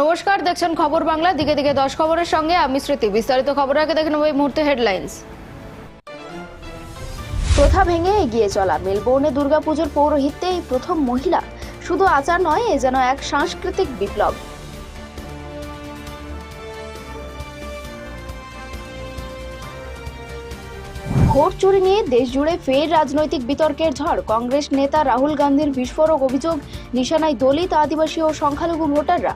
নমস্কার, দেখছেন খবর বাংলা। দিকে দিকে দশ খবরের সঙ্গে আমি স্মৃতি। বিস্তারিত খবর আগে দেখে নেব এই মুহূর্তে হেডলাইন্স। প্রথা ভেঙে এগিয়ে চলা। মেলবোর্নে দুর্গাপুজোর পৌরোহিত্যে এই প্রথম মহিলা। শুধু আচার নয়, এ যেন এক সাংস্কৃতিক বিপ্লব। ভোট চুরি নিয়ে দেশ জুড়ে ফের রাজনৈতিক বিতর্কের ঝড়। কংগ্রেস নেতা রাহুল গান্ধীর বিস্ফোরক অভিযোগ, নিশানায় দলিত আদিবাসী ও সংখ্যালঘু ভোটাররা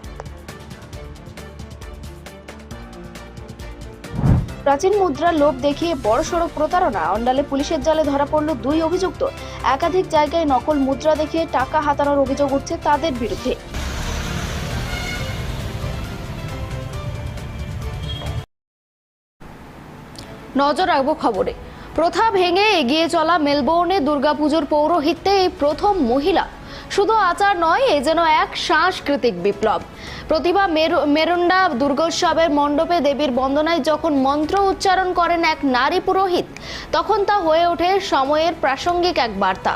প্রাচীন মুদ্রার লোভ দেখিয়ে বড়সড় প্রতারণা। অন্ডালে পুলিশের জালে ধরা পড়ল দুই অভিযুক্ত। একাধিক জায়গায় নকল মুদ্রা দেখিয়ে টাকা হাতানোর অভিযোগ উঠছে তাদের বিরুদ্ধে। নজর রাখব খবরে। প্রথা ভেঙে এগিয়ে চলা মেলবোর্নে দুর্গাপুজোর পৌরোহিত্যে এই প্রথম মহিলা। শুধু আচার নয়, এ যেন এক সাংস্কৃতিক বিপ্লব। প্রতিভা মেরুন্ডা দুর্গোৎসবের মণ্ডপে দেবীর বন্দনায় যখন মন্ত্র উচ্চারণ করেন এক নারী পুরোহিত, তখন তা হয়ে ওঠে সময়ের প্রাসঙ্গিক এক বার্তা।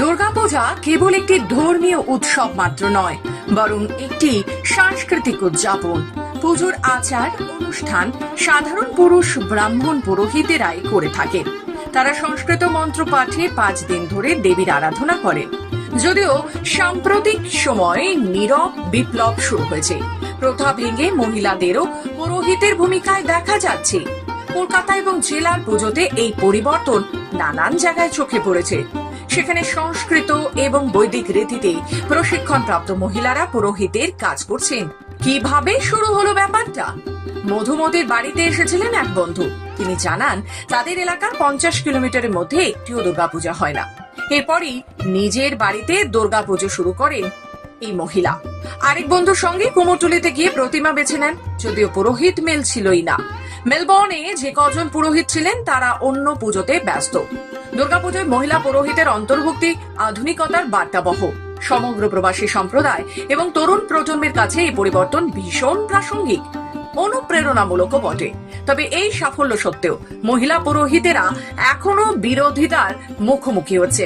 দুর্গাপূজা কেবল একটি ধর্মীয় উৎসব মাত্র নয়, বরং একটি সাংস্কৃতিক উদযাপন। পুজোর আচার, অনুষ্ঠান সাধারণ পুরুষ ব্রাহ্মণ পুরোহিতেরাই করে থাকেন। তারা সংস্কৃত মন্ত্র পাঠে পাঁচ দিন ধরে দেবীর আরাধনা করেন যদিও সাম্প্রতিক সময়ে নীরব বিপ্লব শুরু হয়েছে। প্রথা ভেঙে মহিলাদেরও পুরোহিতের ভূমিকায় দেখা যাচ্ছে। কলকাতা এবং জেলার পুজোতে এই পরিবর্তন নানান জায়গায় চোখে পড়েছে। সেখানে সংস্কৃত এবং বৈদিক রীতিতে প্রশিক্ষণপ্রাপ্ত মহিলারা পুরোহিতের কাজ করছেন। কীভাবে শুরু হলো ব্যাপারটা? মধুমতির বাড়িতে এসেছিলেন এক বন্ধু। তিনি জানান, তাদের এলাকার পঞ্চাশ কিলোমিটারের মধ্যে একটিও দুর্গাপূজা হয় না। এরপরই নিজের বাড়িতে দুর্গাপুজো শুরু করেন এই মহিলা। আরেক বন্ধুর সঙ্গে কুমোরটুলিতে গিয়ে প্রতিমা বেছে নেন, যদিও পুরোহিত মেল ছিলই না। মেলবর্নে যে কজন পুরোহিত ছিলেন, তারা অন্য পুজোতে ব্যস্ত। দুর্গাপুজোয় মহিলা পুরোহিতের অন্তর্ভুক্তি আধুনিকতার বার্তাবহ। সমগ্র প্রবাসী সম্প্রদায় এবং তরুণ প্রজন্মের কাছে এই পরিবর্তন ভীষণ প্রাসঙ্গিক। অনুপ্রেরণামূলকও বটে। তবে এই সাফল্য সত্ত্বেও মহিলা পুরোহিতেরা এখনও বিরোধিতার মুখোমুখি হচ্ছে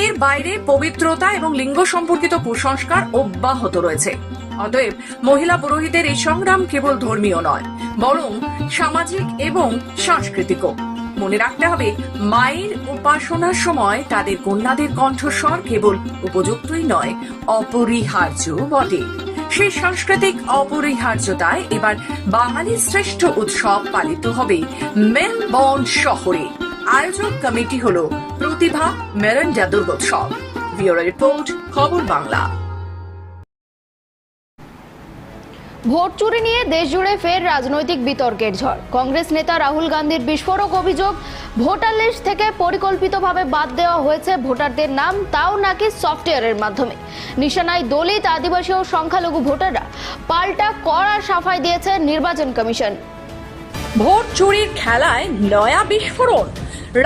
এর বাইরে পবিত্রতা এবং লিঙ্গ সম্পর্কিত কুসংস্কার অব্যাহত রয়েছে। অতএব মহিলা পুরোহিতের এই সংগ্রাম কেবল ধর্মীয় নয়, বরং সামাজিক এবং সাংস্কৃতিকও। মনে রাখতে হবে, মায়ের উপাসনার সময় তাদের কন্যাদের কণ্ঠস্বর কেবল উপযুক্তই নয় অপরিহার্য বটে। সেই সাংস্কৃতিক অপরিহার্যতায় এবার বাঙালি শ্রেষ্ঠ উৎসব পালিত হবে মেলবর্ন শহরে। আয়োজক কমিটি হল প্রতিভা মেরেন্ডা দুর্গোৎসব। Bureau report, Khabar Bangla. Vote চুরি নিয়ে দেশজুড়ে ফের রাজনৈতিক বিতর্কের ঝড়। কংগ্রেস নেতা রাহুল গান্ধীর বিস্ফোরক অভিযোগ, ভোটার লিস্ট থেকে পরিকল্পিতভাবে বাদ দেওয়া হয়েছে ভোটারদের নাম, তাও নাকি সফটওয়্যারের মাধ্যমে। নিশানায় দলিত আদিবাসী ও সংখ্যালঘু ভোটাররা পাল্টা কড়া সাফাই দিয়েছে নির্বাচন কমিশন। ভোট চুরির খেলায় নয়া বিস্ফোরণ।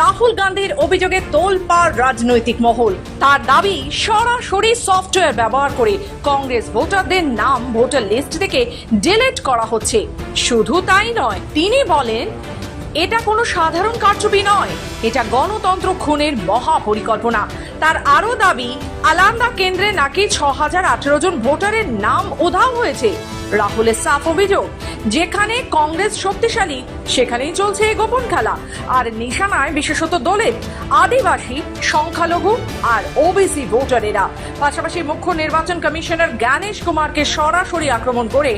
রাহুল গান্ধীর অভিযোগে তোলপাড় রাজনৈতিক মহল। তার দাবি, সরাসরি সফটওয়্যার ব্যবহার করে কংগ্রেস ভোটারদের নাম ভোটার লিস্ট থেকে ডিলিট করা হচ্ছে। শুধু তাই নয়, তিনি বলেন এটা কোনো সাধারণ কারচুপি নয়। এটা গণতন্ত্র খুনের মহা পরিকল্পনা তার আরও দাবি আলান্দা কেন্দ্রে নাকি ছ হাজার আঠেরো জন ভোটারের নাম উধাও হয়েছে। রাহুলের সাফ অভিযোগ, যেখানে কংগ্রেস শক্তিশালী, সেখানেই চলছে এই গোপন খেলা। আর নিশানায় বিশেষত দলের আদিবাসী, সংখ্যালঘু আর ওবিসি ভোটারেরা। পাশাপাশি মুখ্য নির্বাচন কমিশনার জ্ঞানেশ কুমারকে সরাসরি আক্রমণ করে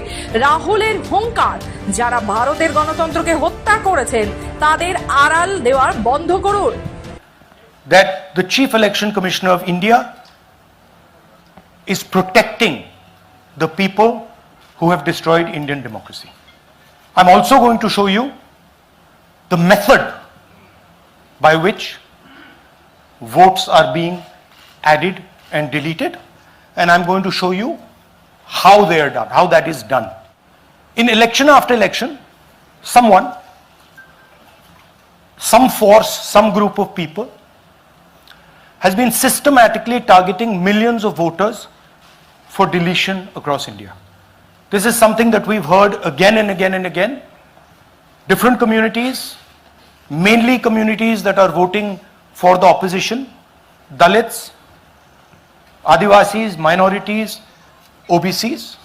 রাহুলের হুঙ্কার, যারা ভারতের গণতন্ত্রকে হত্যা করেছেন তাদের আড়াল দেওয়ার বন্ধ করুন that the Chief Election Commissioner of India is protecting the people who have destroyed Indian democracy. I'm also going to show you the method by which votes are being added and deleted, and I'm going to show you how they are done, how that is done. In election after election, someone, some force, some group of people has been systematically targeting millions of voters for deletion across India. This is something that we've heard again and again and again. Different communities, mainly communities that are voting for the opposition, Dalits, Adivasis, minorities, OBCs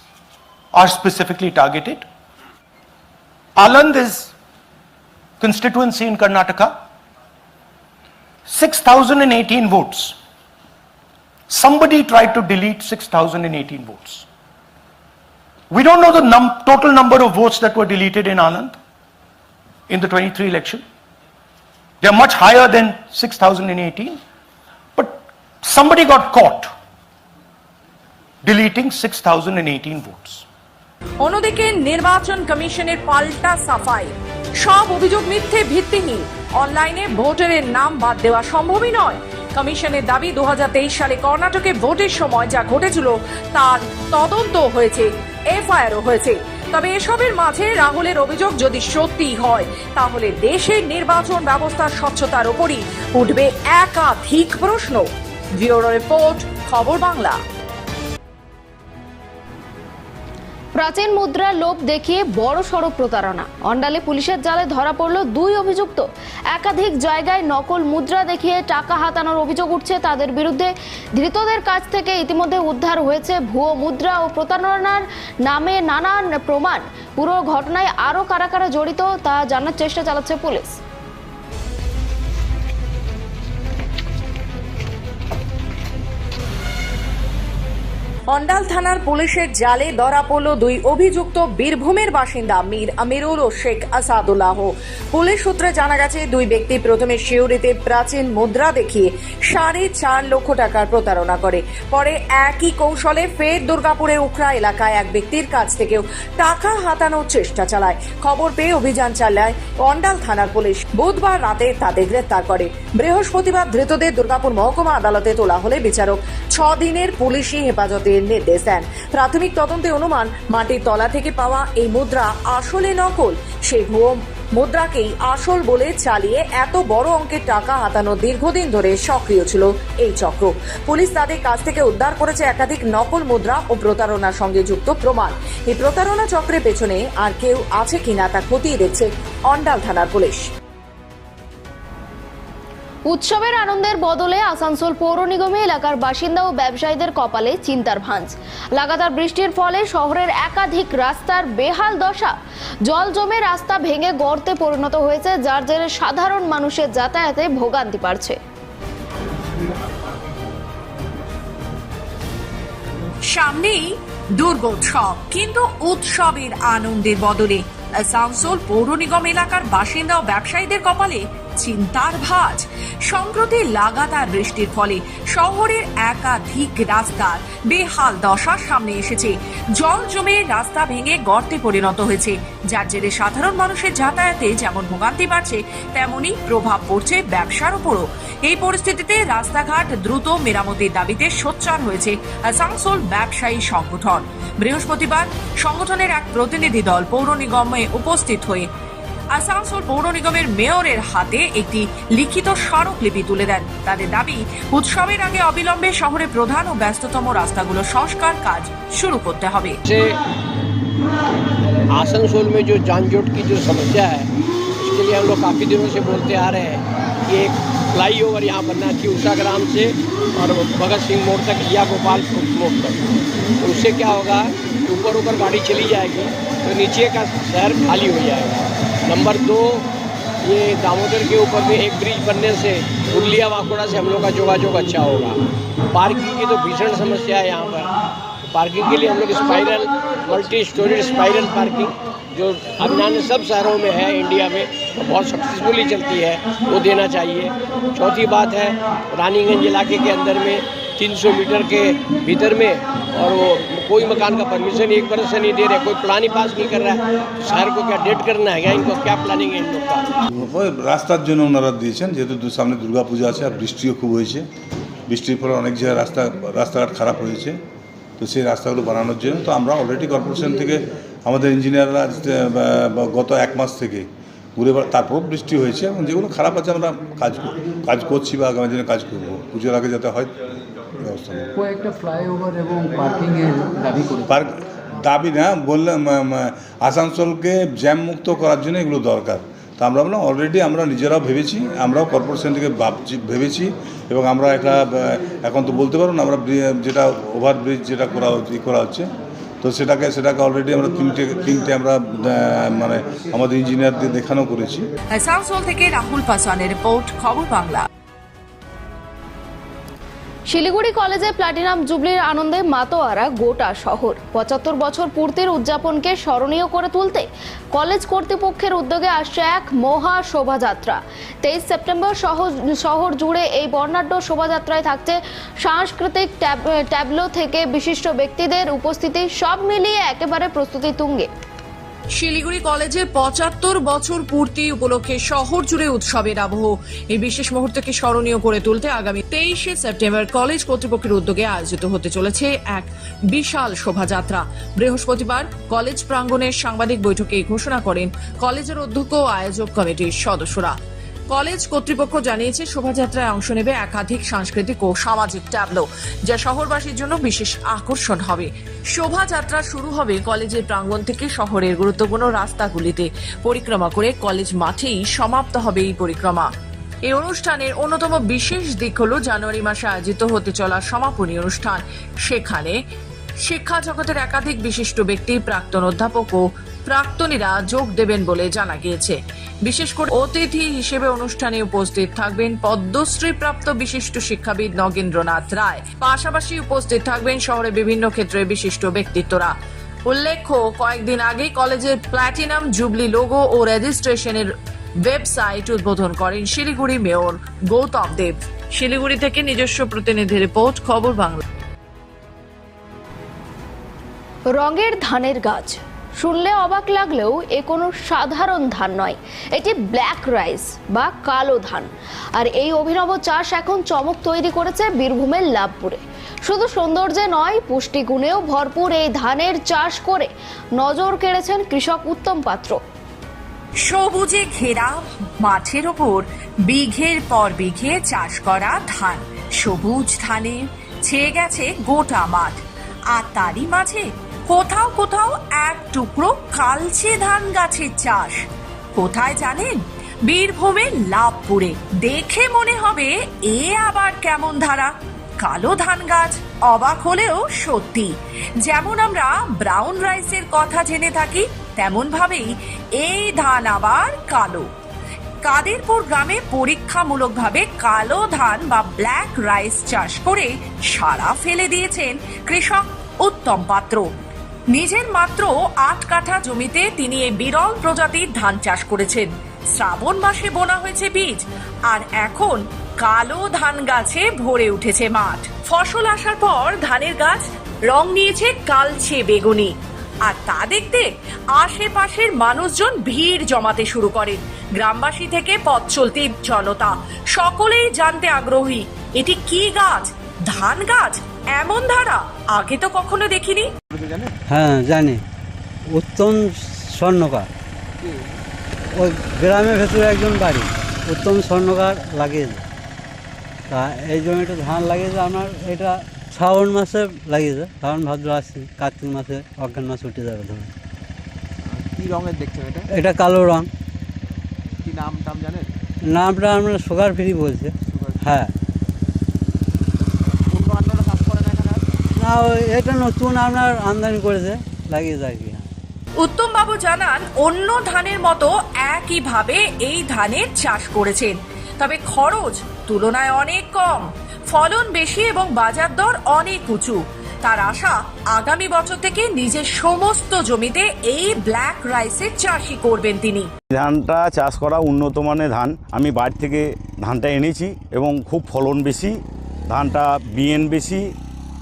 are specifically targeted. Aland is constituency in Karnataka, 6,018 votes. Somebody tried to delete 6,018 votes. We don't know the num- total number of votes that were deleted in Anand in the 23 election. They are much higher than 6,018. But somebody got caught deleting 6,018 votes. অন্যদিকে নির্বাচন কমিশনের পাল্টা সাফাই সব অভিযোগ মিথ্যে ভিত্তিহীন। অনলাইনে ভোটারের নাম বাদ দেওয়া সম্ভবই নয়। কমিশনের দাবি দু হাজার তেইশ সালে কর্ণাটকে ভোটের সময় যা ঘটেছিল, তার তদন্ত হয়েছে, এফআইআরও হয়েছে। তবে এসবের মাঝে রাহুলের অভিযোগ যদি সত্যি হয়, তাহলে দেশের নির্বাচন ব্যবস্থার স্বচ্ছতার উপরই উঠবে একাধিক প্রশ্ন। ব্যুরো রিপোর্ট, খবর বাংলা। প্রাচীন মুদ্রার লোভ দেখিয়ে বড় সড় প্রতারণা। অন্ডালে পুলিশের জালে ধরা পড়ল দুই অভিযুক্ত। একাধিক জায়গায় নকল মুদ্রা দেখিয়ে টাকা হাতানোর অভিযোগ উঠছে তাদের বিরুদ্ধে। ধৃতদের কাছ থেকে ইতিমধ্যে উদ্ধার হয়েছে ভুয়ো মুদ্রা ও প্রতারণার নামে নানান প্রমাণ। পুরো ঘটনায় আরও কারা কারা জড়িত তা জানার চেষ্টা চালাচ্ছে পুলিশ। অন্ডাল থানার পুলিশের জালে ধরা পড়ল দুই অভিযুক্ত বীরভূমের বাসিন্দা মীর আমিরুল ও শেখ আসাদুল্লাহ। পুলিশ সূত্রে জানা গেছে, দুই ব্যক্তি প্রথমে শিউরিতে প্রাচীন মুদ্রা দেখিয়ে সাড়ে চার লক্ষ টাকার প্রতারণা করে। পরে একই কৌশলে ফের দুর্গাপুরের উখড়া এলাকায় এক ব্যক্তির কাছ থেকেও টাকা হাতানোর চেষ্টা চালায়। খবর পেয়ে অভিযান চালায় অন্ডাল থানার পুলিশ। বুধবার রাতে তাদের গ্রেপ্তার করে। বৃহস্পতিবার ধৃতদের দুর্গাপুর মহকুমা আদালতে তোলা হলে বিচারক ছ দিনের পুলিশি হেফাজতের নির্দেশ দেন। প্রাথমিক তদন্তে অনুমান, মাটির তলা থেকে পাওয়া এই মুদ্রা আসলে নকল। সেই ভুয়ো মুদ্রাকেই আসল বলে চালিয়ে এত বড় অঙ্কের টাকা হাতানো দীর্ঘদিন ধরে সক্রিয় ছিল এই চক্র। পুলিশ তাদের কাছ থেকে উদ্ধার করেছে একাধিক নকল মুদ্রা ও প্রতারণার সঙ্গে যুক্ত প্রমাণ। এই প্রতারণা চক্রের পেছনে আর কেউ আছে কিনা তা খতিয়ে দেখছে অন্ডাল থানার পুলিশ। উৎসবের আনন্দের বদলে আসানসোল পৌর নিগমে এলাকার বাসিন্দা ও ব্যবসায়ীদের কপালে চিন্তার ভাঁজ। লাগাতার বৃষ্টির ফলে শহরের একাধিক রাস্তার বেহাল দশা। জল জমে রাস্তা ভেঙে গর্তে পরিণত হয়েছে, যার জেরে সাধারণ মানুষের যাতায়াতে ভোগান্তি বাড়ছে। সামনেই দুর্গোৎসব, কিন্তু উৎসবের আনন্দের বদলে আসানসোল পৌর নিগম এলাকার বাসিন্দা ও ব্যবসায়ীদের কপালে চিন্তার ভাঁজ। সম্প্রতি লাগাতার বৃষ্টির ফলে শহরের একাধিক রাস্তার বেহাল দশার সামনে এসেছে। জল জমে রাস্তা ভেঙে গর্তে পরিণত হয়েছে। যার জেরে সাধারণ মানুষের যাতায়াতে যেমন ভোগান্তি বাড়ছে, তেমনই প্রভাব পড়ছে ব্যবসার উপরও। এই পরিস্থিতিতে রাস্তাঘাট দ্রুত মেরামতির দাবিতে সোচ্চার হয়েছে আসানসোল ব্যবসায়ী সংগঠন বৃহস্পতিবার সংগঠনের এক প্রতিনিধি দল পৌর নিগমে উপস্থিত হয়ে আসানসোল পৌর নিগমের মেয়রের হাতে একটি লিখিত স্মারকলিপি তুলে দেন তাদের দাবি উৎসবের আগে অবিলম্বে শহরে প্রধান ও ব্যস্ততম রাস্তাগুলো সংস্কার কাজ শুরু করতে হবে से आसनसोल में जो जानजोट की जो समस्या है उसके लिए हम लोग काफ़ी दिनों से बोलते आ रहे हैं कि एक फ्लाई ओवर यहाँ बनना चाहिए उषा ग्राम से और भगत सिंह मोड़ तक या गोपाल मोड़ तक। तो उससे क्या होगा, ऊपर ऊपर गाड़ी चली जाएगी तो नीचे का शहर खाली हो जाएगा। नंबर दो, ये दामोदर के ऊपर भी एक ब्रिज बनने से उर्लिया वाकुड़ा से हम लोग का जोगाजोग अच्छा होगा। पार्किंग की तो भीषण समस्या है यहाँ पर। पार्किंग के लिए हम लोग spiral multi storage spiral parking जो अन्य सब शहरों में है इंडिया में बहुत सक्सेसफुली चलती है वो देना चाहिए चौथी बात है रानीगंज इलाके के अंदर में 300 मीटर के भीतर में और वो कोई मकान का परमिशन एक बरस से नहीं दे रहे कोई प्लान ही पास नहीं कर रहा है शहर को क्या डेट करना है क्या इनको क्या प्लानिंग है इन लोग का ওই রাস্তার জন্য ওনারা দিয়েছেন যেহেতু দু- সামনে দুর্গা পূজা আছে আর বৃষ্টিও খুব হয়েছে বৃষ্টির ফলে অনেক জায়গায় রাস্তা রাস্তাঘাট খারাপ হয়েছে তো সেই রাস্তাগুলো বানানোর জন্য তো আমরা অলরেডি কর্পোরেশন থেকে আমাদের ইঞ্জিনিয়াররা গত এক মাস থেকে ঘুরে বেড়া- তারপরও বৃষ্টি হয়েছে এবং যেগুলো খারাপ আছে আমরা কাজ কাজ করছি বা আগামী দিনে কাজ করব। পুজোর আগে যাতে হয় ব্যবস্থা নেব। কয়েকটা ফ্লাইওভার এবং পার্কিংয়ের দাবি পার্ক দাবি না বললাম আসানসোলকে জ্যাম মুক্ত করার জন্য এগুলো দরকার। তা আমরা বললাম অলরেডি আমরা নিজেরাও ভেবেছি আমরাও কর্পোরেশন থেকে ভাবছি ভেবেছি এবং আমরা একটা আহ, এখন তো বলতে পারব না আমরা যেটা ওভারব্রিজ যেটা করা হচ্ছে করা হচ্ছে তো সেটাকে সেটাকে অলরেডি আমরা তিনটে তিনটে আমরা মানে আমাদের ইঞ্জিনিয়ারদের দেখানো করেছি। থেকে রাহুল পাসওয়ানের রিপোর্ট, খবর বাংলা। শিলিগুড়ি কলেজে প্লাটিনাম জুবলির আনন্দে মাতোয়ারা গোটা শহর। পঁচাত্তর বছর পূর্তির উদযাপনকে স্মরণীয় করে তুলতে কলেজ কর্তৃপক্ষের উদ্যোগে আসছে এক মহা শোভাযাত্রা। তেইশ সেপ্টেম্বর শহর জুড়ে এই বর্ণাঢ্য শোভাযাত্রায় থাকছে সাংস্কৃতিক ট্যাব- ট্যাবলো থেকে বিশিষ্ট ব্যক্তিদের উপস্থিতি, সব মিলিয়ে একেবারে প্রস্তুতি তুঙ্গে। শিলিগুড়ি কলেজের পঁচাত্তর বছর পূর্তি উপলক্ষে শহর জুড়ে উৎসবের আবহ। এই বিশেষ মুহূর্তকে স্মরণীয় করে তুলতে আগামী তেইশে সেপ্টেম্বর কলেজ কর্তৃপক্ষের উদ্যোগে আয়োজিত হতে চলেছে এক বিশাল শোভাযাত্রা। বৃহস্পতিবার কলেজ প্রাঙ্গনের সাংবাদিক বৈঠকে ঘোষণা করেন কলেজের অধ্যক্ষ ও আয়োজক কমিটির সদস্যরা। কলেজ কর্তৃপক্ষ জানিয়েছে শোভাযাত্রায় অংশ নেবে একাধিক সাংস্কৃতিক ও সামাজিক ট্যাবলো, যা শহরবাসীর জন্য বিশেষ আকর্ষণ হবে। শোভাযাত্রা শুরু হবে কলেজের প্রাঙ্গণ থেকে শহরের গুরুত্বপূর্ণ রাস্তাগুলিতে। পরিক্রমা করে কলেজ মাঠেই সমাপ্ত হবে এই পরিক্রমা। এই অনুষ্ঠানের অন্যতম বিশেষ দিক হল জানুয়ারি মাসে আয়োজিত হতে চলা সমাপনী অনুষ্ঠান। সেখানে শিক্ষা জগতের একাধিক বিশিষ্ট ব্যক্তি, প্রাক্তন অধ্যাপক ও প্রাক্তনীরা যোগ দেবেন বলে জানা গিয়েছে। বিশেষ করে অতিথি হিসেবে অনুষ্ঠানে উপস্থিত থাকবেন পদ্মশ্রী প্রাপ্ত বিশিষ্ট শিক্ষাবিদ নগেন্দ্রনাথ রায়। পাশাপাশি উপস্থিত থাকবেন শহরে বিভিন্ন ক্ষেত্রে বিশিষ্ট ব্যক্তিত্বরা। উল্লেখ্য, কয়েকদিন আগে কলেজের প্ল্যাটিনাম জুবলি লোগো ও রেজিস্ট্রেশনের ওয়েবসাইট উদ্বোধন করেন শিলিগুড়ি মেয়র গৌতম দেব। শিলিগুড়ি থেকে নিজস্ব প্রতিনিধি রিপোর্ট, খবর বাংলা। রঙের ধানের গাছ। শুনলে অবাক লাগলেও এ কোনো সাধারণ ধান নয়। এটি ব্ল্যাক রাইস বা কালো ধান। আর এই অভিনব চাষ এখন চমক তৈরি করেছে বীরভূমের লাভপুরে। শুধু সৌন্দর্যে নয়, পুষ্টিগুণেও ভরপুর এই ধানের চাষ করে নজর কেড়েছেন কৃষক উত্তম পাত্র। সবুজে ঘেরা মাঠের ওপর বিঘের পর বিঘে চাষ করা ধান। সবুজ ধানে ছেয়ে গেছে গোটা মাঠ। আর তারই মাঝে কোথাও কোথাও এক টুকরো কালচে ধান গাছের চাষ। কোথায় জানেন? বীরভূমের লাভপুরে। দেখে মনে হবে এ আবার কেমন ধারা। কালো ধান গাছ অবাক হলেও সত্যি। যেমন আমরা ব্রাউন রাইসের কথা জেনে থাকি তেমন ভাবেই এই ধান আবার কালো। কাদেরপুর গ্রামে পরীক্ষামূলকভাবে কালো ধান বা ব্ল্যাক রাইস চাষ করে সারা ফেলে দিয়েছেন কৃষক উত্তম পাত্র। নিজের মাত্র আট কাঠা জমিতে তিনি এই বিরল প্রজাতির ধান চাষ করেছেন। শ্রাবণ মাসে বোনা হয়েছে বীজ, আর এখন কালো ধান গাছে ভরে উঠেছে মাঠ। ফসল আসার পর ধানের গাছ রং নিয়েছে কালচে বেগুনি। আর তা দেখতে আশেপাশের মানুষজন ভিড় জমাতে শুরু করেন। গ্রামবাসী থেকে পথ চলতি জনতা, সকলেই জানতে আগ্রহী, এটি কি গাছ? ধান গাছ? এমন ধারা আগে তো কখনো দেখিনি? হ্যাঁ জানি। উত্তম স্বর্ণকার। ওই গ্রামের ভেতরে একজন বাড়ি। উত্তম স্বর্ণকার লাগিয়েছে তা এই জমিটা ধান লাগিয়েছে আপনার এটা শ্রাবণ মাসে লাগিয়েছে শ্রাবণ ভাদ্র আসছে কার্তিক মাসে অজ্ঞান মাসে উঠে যাবে ধরুন। কি রঙের দেখছেন এটা? এটা কালো রং। কি নাম টাম জানেন? নামটা আমরা সুগার ফ্রি বলছে। হ্যাঁ অন্য আপনারা চাষ করেন এখানে আর? না ওই এটা নতুন আপনার আমদানি করেছে লাগিয়েছে আর কি উত্তম বাবু জানান অন্য ধানের মতো একইভাবে এই ধানের চাষ করেছেন। তবে খরচ তুলনায় অনেক কম ফলন বেশি এবং বাজার দর অনেক উঁচু। তার আশা আগামী বছর থেকে নিজের সমস্ত জমিতে এই ব্ল্যাক রাইসের চাষই করবেন তিনি। ধানটা চাষ করা উন্নত মানের ধান। আমি বাড়ি থেকে ধানটা এনেছি এবং খুব ফলন বেশি ধানটা বিয়েন বেশি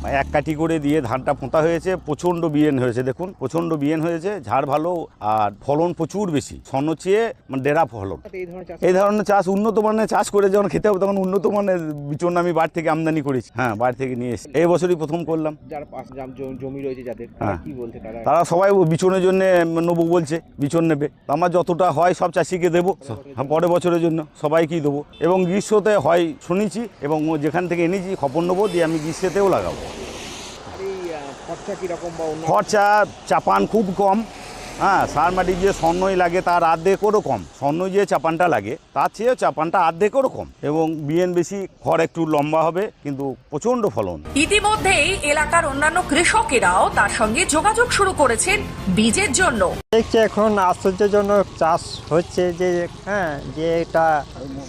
এক কাঠি করে দিয়ে ধানটা পোঁতা হয়েছে প্রচণ্ড বিয়েন হয়েছে দেখুন প্রচণ্ড বিয়েন হয়েছে ঝাড় ভালো আর ফলন প্রচুর বেশি। স্বর্ণ চেয়ে মানে ডেরা ফলন। এই ধরনের চাষ উন্নত মানের চাষ করে যখন খেতে হবে তখন উন্নত মানের বিচন আমি বাড়ি থেকে আমদানি করেছি। হ্যাঁ বাড়ি থেকে নিয়ে এসেছি। এই বছরই প্রথম করলাম। জাম- রয়েছে যাদের তারা হ্যাঁ। কি বলছে তারা? সবাই বিচনের জন্য নেব বলছে বিচন নেবে। আমার যতটা হয় সব চাষিকে দেবো হ্যাঁ, পরের বছরের জন্য সবাইকেই দেবো। এবং গ্রীষ্মতে হয় শুনেছি এবং যেখান থেকে এনেছি খবর নেব দিয়ে আমি গ্রীষ্মতেও লাগাবো। খরচা কীরকম বা খরচা চাপান খুব কম। হ্যাঁ সার মাটি যে স্বর্ণই লাগে তার অর্ধেকেরও কম। স্বর্ণ যে চাপানটা লাগে তার চেয়েও চাপানটা অর্ধেকেরও কম। এবং বিএন বেশি খড় একটু লম্বা হবে কিন্তু প্রচণ্ড ফলন। ইতিমধ্যেই এলাকার অন্যান্য কৃষকেরাও তার সঙ্গে যোগাযোগ শুরু করেছেন বীজের জন্য। দেখছি এখন আশ্চর্যজনক চাষ হচ্ছে যে হ্যাঁ যে এটা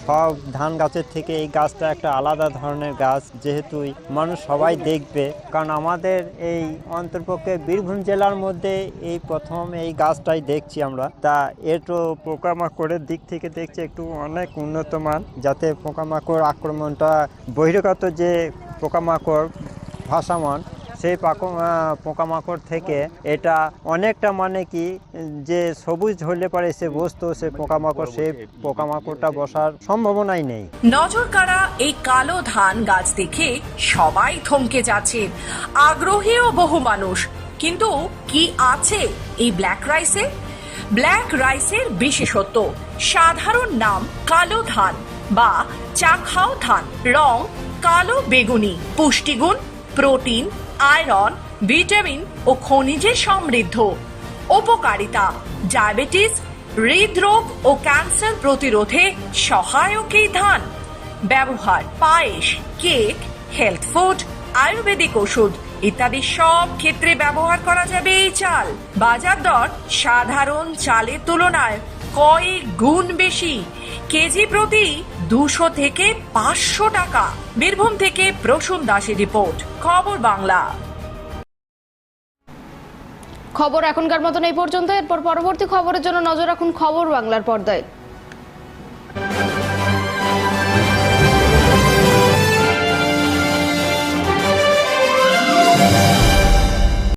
সব ধান গাছের থেকে এই গাছটা একটা আলাদা ধরনের গাছ যেহেতু মানুষ সবাই দেখবে। কারণ আমাদের এই অন্তর্পক্ষে বীরভূম জেলার মধ্যে এই প্রথম এই গাছটাই দেখছি আমরা। তা একটু পোকামাকড়ের দিক থেকে দেখছি একটু অনেক উন্নত মান, যাতে পোকামাকড় আক্রমণটা বহিরাগত যে পোকামাকড় ভাসামান, সেই পাকো- পোকামাকড় থেকে এটা অনেকটা মানে কি, যে সবুজ হলে পারে সে বসতো, সে পোকামাকড় সেই পোকামাকড়টা বসার সম্ভাবনাই নেই। নজর কাড়া এই কালো ধান গাছ দেখে সবাই থমকে যাচ্ছে। আগ্রহীও বহু মানুষ কিন্তু কি আছে এই ব্ল্যাক রাইসে ব্ল্যাক রাইসের বিশেষত্ব, সাধারণ নাম কালো ধান বা চাখাও ধান। রং কালো বেগুনি, পুষ্টিগুণ, প্রোটিন, আয়রন, ভিটামিন ও খনিজে সমৃদ্ধ। উপকারিতা, ডায়াবেটিস, হৃদরোগ ও ক্যান্সার প্রতিরোধে সহায়ক এই ধান। ব্যবহার, পায়েস, কেক হেলথ ফুড আয়ুর্বেদিক ওষুধ ইত্যাদি সব ক্ষেত্রে ব্যবহার করা যাবে এই চাল। বাজার দর সাধারণ চালের তুলনায় কয়েক গুণ বেশি? কেজি প্রতি দুশো থেকে পাঁচশো টাকা। বীরভূম থেকে প্রসূন দাসের রিপোর্ট, খবর বাংলা। খবর এখনকার মতন এই পর্যন্ত। এরপর পরবর্তী খবরের জন্য নজর রাখুন খবর বাংলার পর্দায়।